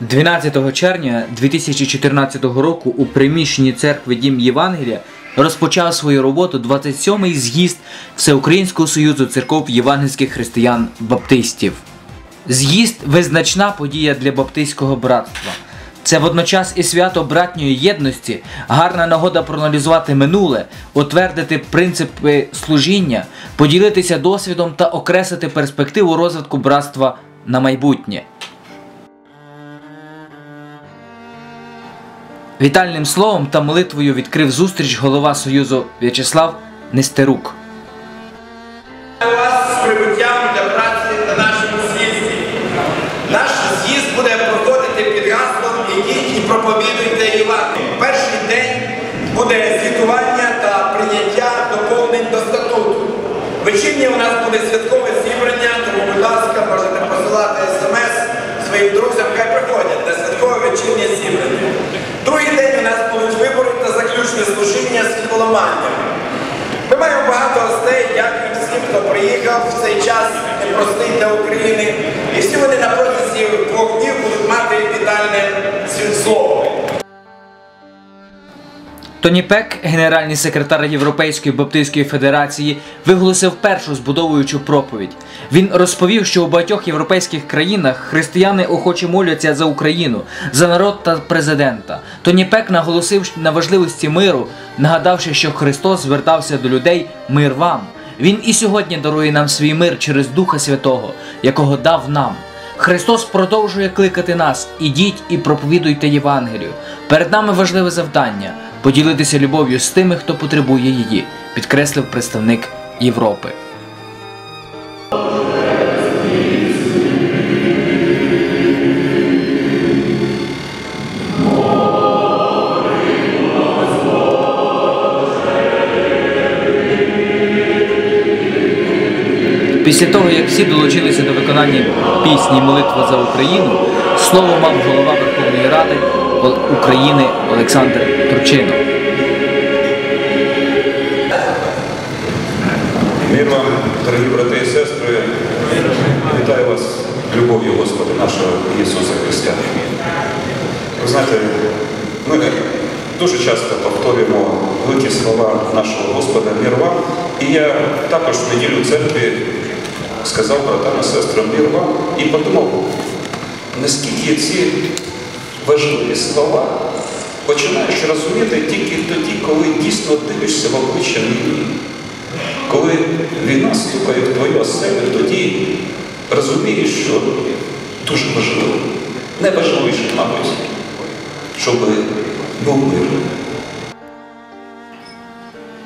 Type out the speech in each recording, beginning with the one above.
12 червня 2014 року у приміщенні церкви Дім Євангелія розпочав свою роботу 27-й з'їзд Всеукраїнського союзу церков євангельських християн баптистів. З'їзд визначна подія для баптистського братства. Це водночас і свято братньої єдності, гарна нагода проаналізувати минуле, утвердити принципи служіння, поділитися досвідом та окреслити перспективу розвитку братства на майбутнє. Вітальним словом та молитвою відкрив зустріч голова Союзу В'ячеслав Нестерук. вас з прибуттям для праці на нашому з'їзді. Наш з'їзд буде проходити під гаслом «Ідіть і проповідуйте Євангеліє». Перший день буде звітування та прийняття доповнень до статуту. Вечірнє у нас буде святкове зібрання, тому, будь ласка, можете посилати смс своїм друзям, хай приходять на святкове вечірнє зібрання. Другий день у нас будуть вибори та заключне служіння світломанням. Ми маємо багато гостей, дякую всім, хто приїхав в цей час непростий для України. І всі вони на протязі двох днів будуть мати вітальне слово. Тоні Пек, генеральний секретар Європейської Баптистської Федерації, виголосив першу збудовуючу проповідь. Він розповів, що у багатьох європейських країнах християни охоче моляться за Україну, за народ та президента. Тоні Пек наголосив на важливості миру, нагадавши, що Христос звертався до людей мир вам. Він і сьогодні дарує нам свій мир через Духа Святого, якого дав нам. Христос продовжує кликати нас: ідіть і проповідуйте Євангелію. Перед нами важливе завдання поділитися любов'ю з тими, хто потребує її, підкреслив представник Європи. Після того, як всі долучилися до виконання пісні Молитва за Україну, слово мав голова Верховної Ради України Олександр Турчинов. Мир вам, дорогі брати і сестри, вітаю вас любов'ю Господа нашого Ісуса Христа. Ви знаєте, ми дуже часто повторюємо великі слова нашого Господа мир вам. І я також в неділю церкві сказав братам і сестрам мир вам і подумав, наскільки ці важливі слова починаєш розуміти тільки тоді, коли дійсно дивишся в обличчя війни. Коли війна стукає в твою оселю, тоді розумієш, що дуже важливо, найважливіше, мабуть, щоб був мир.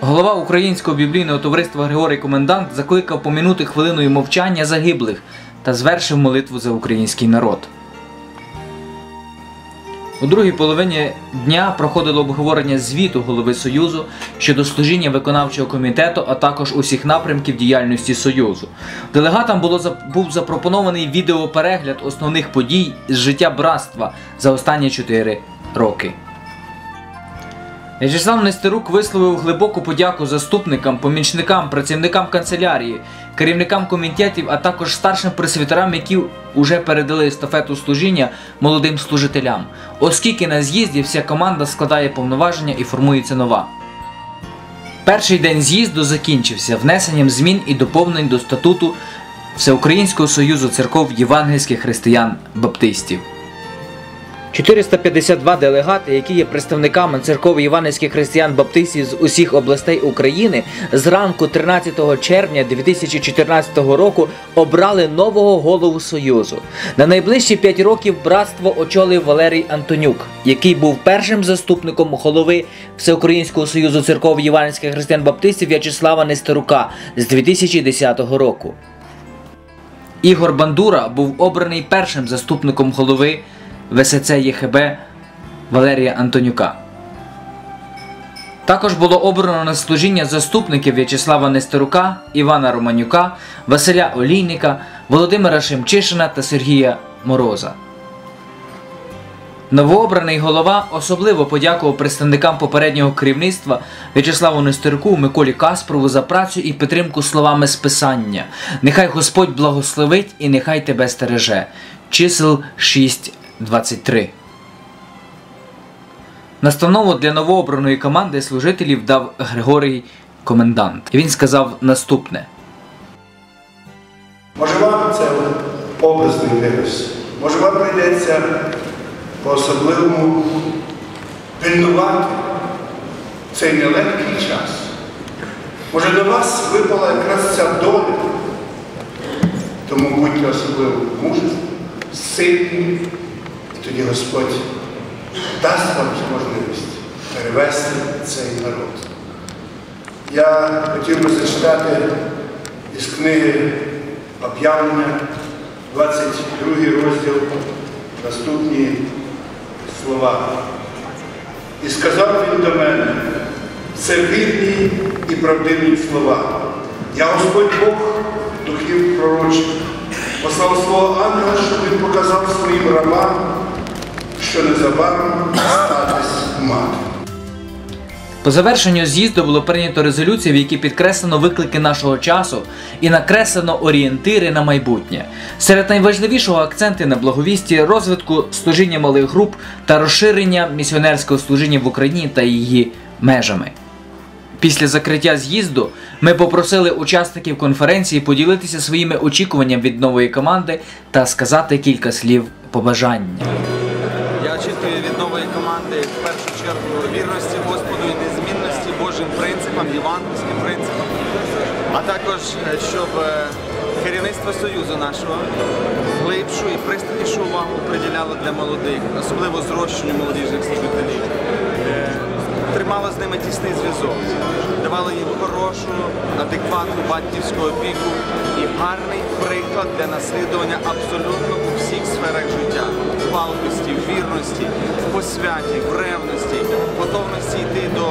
Голова Українського біблійного товариства Григорій Комендант закликав помінути хвилиною мовчання загиблих та звершив молитву за український народ. У другій половині дня проходило обговорення звіту голови Союзу щодо служіння виконавчого комітету, а також усіх напрямків діяльності Союзу. Делегатам було був запропонований відеоперегляд основних подій з життя братства за останні 4 роки. В'ячеслав Нестерук висловив глибоку подяку заступникам, помічникам, працівникам канцелярії, керівникам комітетів, а також старшим пресвітерам, які вже передали естафету служіння молодим служителям, оскільки на з'їзді вся команда складає повноваження і формується нова. Перший день з'їзду закінчився внесенням змін і доповнень до статуту Всеукраїнського союзу церков євангельських християн-баптистів. 452 делегати, які є представниками церков іванівських християн-баптистів з усіх областей України, зранку 13 червня 2014 року обрали нового голову Союзу. На найближчі 5 років братство очолив Валерій Антонюк, який був першим заступником голови Всеукраїнського союзу церков іванівських християн-баптистів В'ячеслава Нестерука з 2010 року. Ігор Бандура був обраний першим заступником голови. ВСЦ ЄХБ Валерія Антонюка. Також було обрано на служіння заступників В'ячеслава Нестерука, Івана Романюка, Василя Олійника, Володимира Шемчишина та Сергія Мороза. Новообраний голова особливо подякував представникам попереднього керівництва В'ячеславу Нестеруку, Миколі Каспрову за працю і підтримку словами списання. Нехай Господь благословить і нехай тебе стереже. Чисел 6 23. Настанову для новообраної команди служителів дав Григорій Комендант. Він сказав наступне. Може вам це образний вираз. Може вам прийдеться по-особливому пильнувати цей нелегкий час. Може до вас випала якраз ця доля. Тому будьте особливо мужні, сильні, тоді Господь дасть вам можливість перевести цей народ. Я хотів би зачитати із книги об'явлення, 22 розділ, наступні слова. І сказав він до мене, це вірні і правдиві слова. Я Господь Бог духів пророчих, послав свого ангела, щоб він показав своїм рабам, що незабаром статись мати. По завершенню з'їзду було прийнято резолюцію, в якій підкреслено виклики нашого часу і накреслено орієнтири на майбутнє. Серед найважливішого акценти на благовісті, розвитку служіння малих груп та розширення місіонерського служіння в Україні та її межами. Після закриття з'їзду ми попросили учасників конференції поділитися своїми очікуваннями від нової команди та сказати кілька слів побажання. Я очікую від нової команди в першу чергу вірності Господу і незмінності Божим принципам, євангельським принципам, а також е, щоб е, керівництво Союзу нашого глибшу і пристальнішу увагу приділяло для молодих, особливо зрощенню молодіжних служителів. Е, Тримало з ними тісний зв'язок, давало їм хорошу, адекватну батьківську опіку і гарний приклад для наслідування абсолютно у всіх сферах життя палкості, вірності, посвяті, в ревності, готовності йти до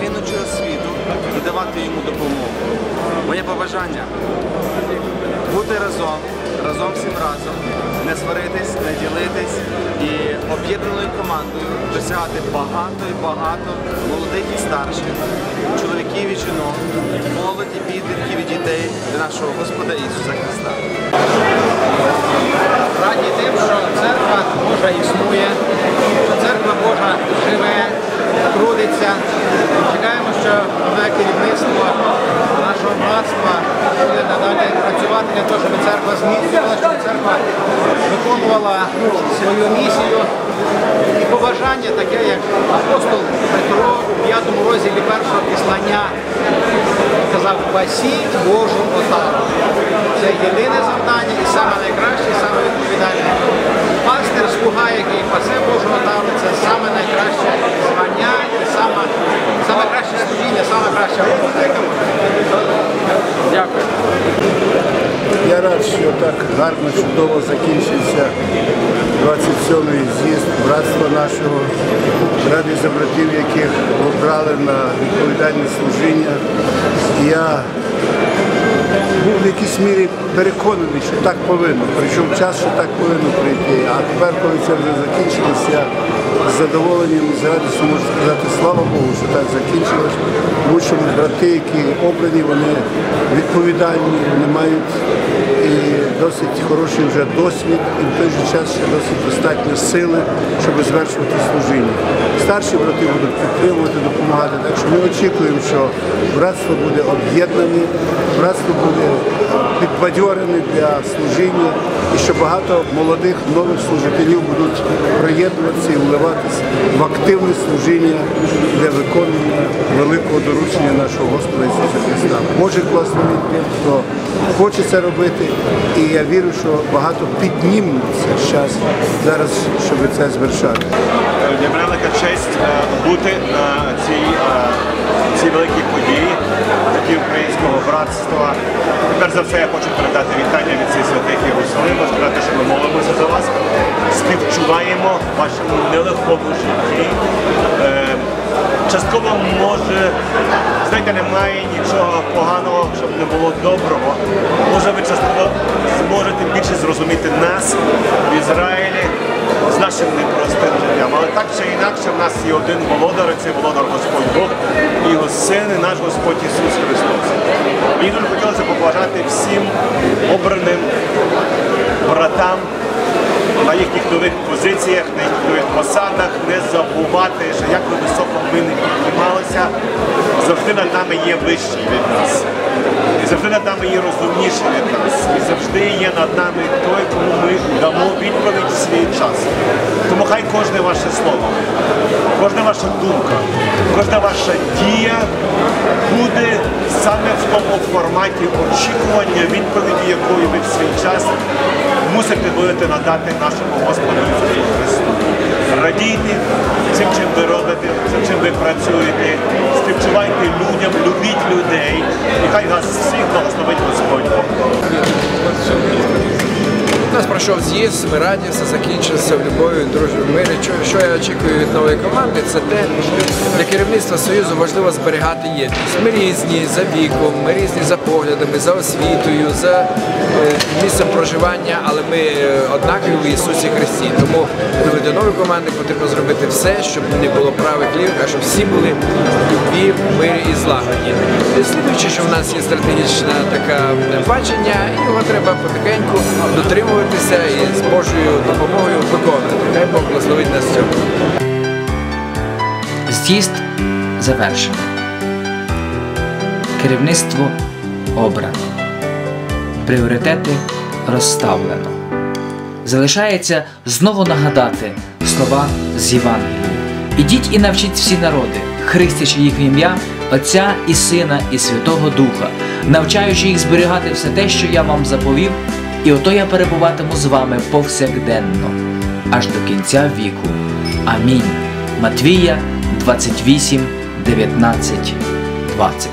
гинучого світу і давати йому допомогу. Моє побажання бути разом, разом всім разом, не сваритись, не ділитись і об'єднаною командою досягати багато і багато молодих і старших, чоловіків і жінок, молоді, підлітків і дітей для нашого Господа Ісуса Христа. раді тим, що церква Божа існує, що церква Божа живе, трудиться. Чекаємо, що нове керівництво нашого братства буде надалі працювати для того, щоб церква зміцнювала, щоб церква виконувала свою місію. І побажання таке, як апостол Петро у п'ятому розділі першого післання казав, пасіть Божу отару. Це єдине завдання і саме найкраще, і саме відповідальне. Пастир слуга, який пасе Божу отару, це саме найкраще звання і саме, саме краще служіння, саме краща робота, яка може. Дякую. Я рад, що так гарно, чудово закінчився 27-й з'їзд братства нашого. Радий за братів, яких обрали на відповідальне служіння. І я був в якійсь мірі переконаний, що так повинно. Причому час, що так повинно прийти. А тепер, коли це вже закінчилось, я з задоволенням з радістю можу сказати слава Богу, що так закінчилось. Тому що брати, які обрані, вони відповідальні, вони мають і досить хороший вже досвід, і в той же час ще досить достатньо сили, щоб звершувати служіння. Старші брати будуть підтримувати, допомагати. Так що ми очікуємо, що братство буде об'єднане, братство буде підбадьорене для служіння, і що багато молодих нових служителів будуть приєднуватися і вливатися в активне служіння для виконання великого доручення нашого Господа Ісуса Христа. Боже благословить тим, хто хоче це робити, і я вірю, що багато піднімуться час зараз, щоб це звершати. Для мене велика честь е, бути на цій, цій великій події, такі українського братства. Перш за все я хочу передати вітання від цих святих Єрусалиму, сказати, що ми молимося за вас, співчуваємо вашому нелегкому житті. Е, Частково може, знаєте, немає нічого поганого, щоб не було доброго. Може ви частково зможете більше зрозуміти нас в Ізраїлі з нашим непростим життям. Але так чи інакше в нас є один володар, і цей володар Господь Бог, і його син, і наш Господь Ісус Христос. Мені дуже хотілося побажати всім обраним братам на їхніх нових позиціях, на їхніх нових посадах, не забувати, що як би високо ми не піднімалися, завжди над нами є вищий від нас. І завжди над нами є розумніший від нас. І завжди є над нами той, кому ми дамо відповідь в свій час. Тому хай кожне ваше слово, кожна ваша думка, кожна ваша дія буде саме в тому форматі очікування відповіді, якої ви в свій час мусите будете надати нашому Господу Ісусу Христу. Радійте цим, чим ви робите, цим, чим ви працюєте, співчувайте людям, любіть людей, і хай нас всіх благословить Господь Бог. У нас пройшов з'їзд, ми раді, все закінчилося в любові, дружбі, в мирі. Що, що я очікую від нової команди, це те, для керівництва Союзу важливо зберігати єдність. Ми різні за віком, ми різні за поглядами, за освітою, за е, місцем проживання, але ми е, однакові в Ісусі Христі. Тому для нової команди потрібно зробити все, щоб не було правих лівих, а щоб всі були в любві, мирі і злагоді. Слідуючи, що в нас є стратегічне таке бачення, і його треба потихеньку дотримуватися і з Божою допомогою виконувати. Хай Бог благословить нас цьому. З'їзд завершено. Керівництво обрано. Пріоритети розставлено. Залишається знову нагадати слова з Євангелії. Ідіть і навчіть всі народи, хрестячи їх в ім'я Отця і Сина і Святого Духа, навчаючи їх зберігати все те, що я вам заповів, і ото я перебуватиму з вами повсякденно, аж до кінця віку. Амінь. Матвія 28, 19, 20